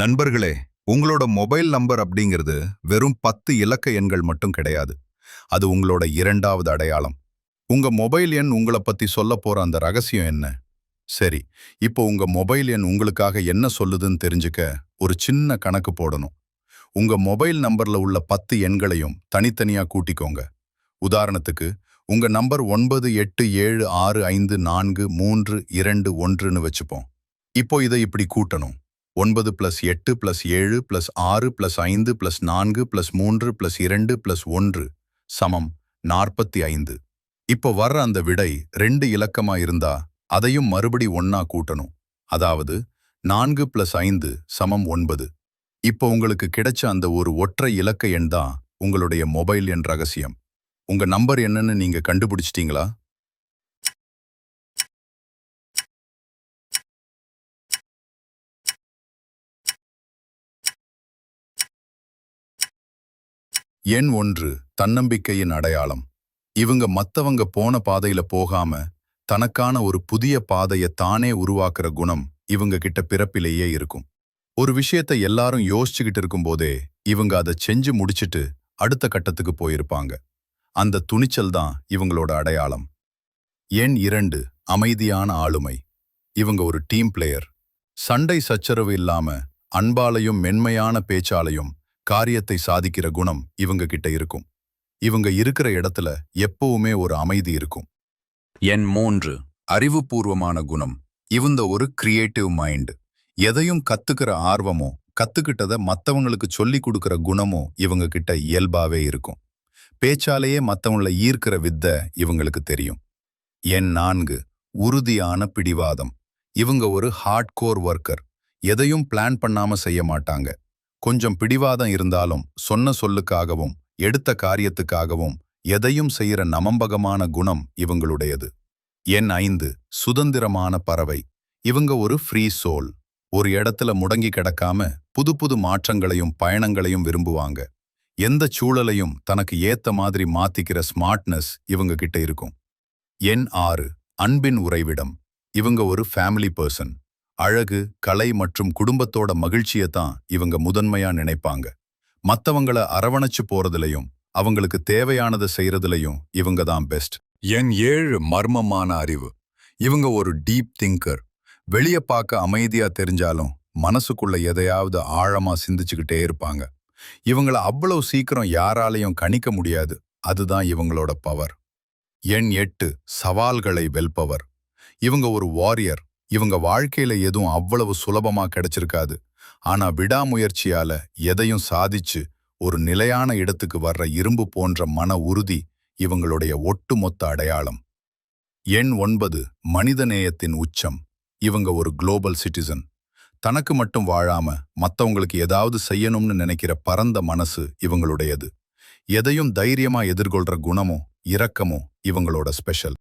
நண்பர்களே உங்களோட mobile number அப்படிங்கிறது வெறும் பத்து இலக்க எண்கள் மட்டும் கிடையாது. அது உங்களோட இரண்டாவது அடையாளம். உங்க மொபைல் எண் உங்களை பத்தி சொல்ல போற அந்த ரகசியம் என்ன? சரி இப்போ உங்க மொபைல் எண் உங்களுக்காக என்ன சொல்லுதுன்னு தெரிஞ்சுக்க ஒரு சின்ன கணக்கு போடணும். உங்க மொபைல் நம்பர்ல உள்ள பத்து எண்களையும் தனித்தனியா கூட்டிக்கோங்க. உதாரணத்துக்கு உங்க நம்பர் ஒன்பது எட்டு ஏழு ஆறு ஐந்து நான்கு மூன்று இரண்டு ஒன்றுன்னு வச்சுப்போம். இப்போ இதை இப்படி கூட்டணும். ஒன்பது பிளஸ் எட்டு பிளஸ் ஏழு பிளஸ் ஆறு பிளஸ் ஐந்து பிளஸ் நான்கு பிளஸ் மூன்று பிளஸ் இரண்டு பிளஸ் ஒன்று சமம் நாற்பத்தி ஐந்து இப்போ வர்ற அந்த விடை ரெண்டு இலக்கமா இருந்தா அதையும் மறுபடி ஒன்னா கூட்டணும். அதாவது நான்கு பிளஸ் ஐந்து சமம் ஒன்பது. இப்போ உங்களுக்கு கிடைச்ச அந்த ஒரு ஒற்றை இலக்க எண் தான் உங்களுடைய மொபைல் எண் ரகசியம். உங்க நம்பர் என்னன்னு நீங்க கண்டுபிடிச்சிட்டீங்களா? எண் ஒன்று தன்னம்பிக்கையின் அடையாளம். இவங்க மத்தவங்க போன பாதையில போகாம தனக்கான ஒரு புதிய பாதைய தானே உருவாக்குற குணம் இவங்க கிட்ட பிறப்பிலேயே இருக்கும். ஒரு விஷயத்தை எல்லாரும் யோசிச்சுக்கிட்டு இருக்கும்போதே இவங்க அதை செஞ்சு முடிச்சிட்டு அடுத்த கட்டத்துக்கு போயிருப்பாங்க. அந்த துணிச்சல் தான் இவங்களோட அடையாளம். எண் இரண்டு அமைதியான ஆளுமை. இவங்க ஒரு டீம் பிளேயர். சண்டை சச்சரவு இல்லாம அன்பாலையும் மென்மையான பேச்சாலையும் காரியத்தை சாதிக்கிற குணம் இவங்க கிட்ட இருக்கும். இவங்க இருக்கிற இடத்துல எப்பவுமே ஒரு அமைதி இருக்கும். எண் மூன்று அறிவுபூர்வமான குணம். இவந்த ஒரு கிரியேட்டிவ் மைண்ட் எதையும் கத்துக்கிற ஆர்வமோ கத்துக்கிட்டத மத்தவங்களுக்கு சொல்லி கொடுக்கிற குணமோ இவங்க கிட்ட இயல்பாவே இருக்கும். பேச்சாலேயே மத்தவங்கள ஈர்க்கிற வித்தை இவங்களுக்கு தெரியும். எண் நான்கு உறுதியான பிடிவாதம். இவங்க ஒரு ஹார்ட் கோர் ஒர்க்கர் எதையும் பிளான் பண்ணாம செய்ய மாட்டாங்க. கொஞ்சம் பிடிவாதம் இருந்தாலும் சொன்ன சொல்லுக்காகவும் எடுத்த காரியத்துக்காகவும் எதையும் செய்யற நமம்பகமான குணம் இவங்களுடையது. என் ஐந்து சுதந்திரமான பறவை. இவங்க ஒரு ஃப்ரீ சோல் ஒரு இடத்துல முடங்கி கிடக்காம புது புது மாற்றங்களையும் பயணங்களையும் விரும்புவாங்க. எந்த சூழலையும் தனக்கு ஏத்த மாதிரி மாத்திக்கிற ஸ்மார்ட்னஸ் இவங்க கிட்ட இருக்கும். என் ஆறு அன்பின் உறைவிடம். இவங்க ஒரு ஃபேமிலி பர்சன் அழகு கலை மற்றும் குடும்பத்தோட மகிழ்ச்சியை தான் இவங்க முதன்மையா நினைப்பாங்க. மத்தவங்கள அரவணைச்சு போறதுலயும் அவங்களுக்கு தேவையானதை செய்யறதுலையும் இவங்க தான் பெஸ்ட் என் ஏழு மர்மமான அறிவு. இவங்க ஒரு டீப் திங்கர் வெளிய பார்க்க அமைதியா தெரிஞ்சாலும் மனசுக்குள்ள எதையாவது ஆழமா சிந்திச்சுக்கிட்டே இருப்பாங்க. இவங்கள அவ்வளவு சீக்கிரம் யாராலையும் கணிக்க முடியாது. அதுதான் இவங்களோட பவர் எண் எட்டு சவால்களை வெல்பவர். இவங்க ஒரு வாரியர் இவங்க வாழ்க்கையில எதுவும் அவ்வளவு சுலபமா கிடைச்சிருக்காது. ஆனா விடாமுயற்சியால எதையும் சாதிச்சு ஒரு நிலையான இடத்துக்கு வர்ற இரும்பு போன்ற மன உறுதி இவங்களுடைய ஒட்டுமொத்த அடையாளம். எண் ஒன்பது மனிதநேயத்தின் உச்சம். இவங்க ஒரு குளோபல் சிட்டிசன். தனக்கு மட்டும் வாழாம மத்தவங்களுக்கு ஏதாவது செய்யணும்னு நினைக்கிற பரந்த மனசு இவங்களுடையது. எதையும் தைரியமா எதிர்கொள்ற குணமும் இரக்கமும் இவங்களோட ஸ்பெஷல்.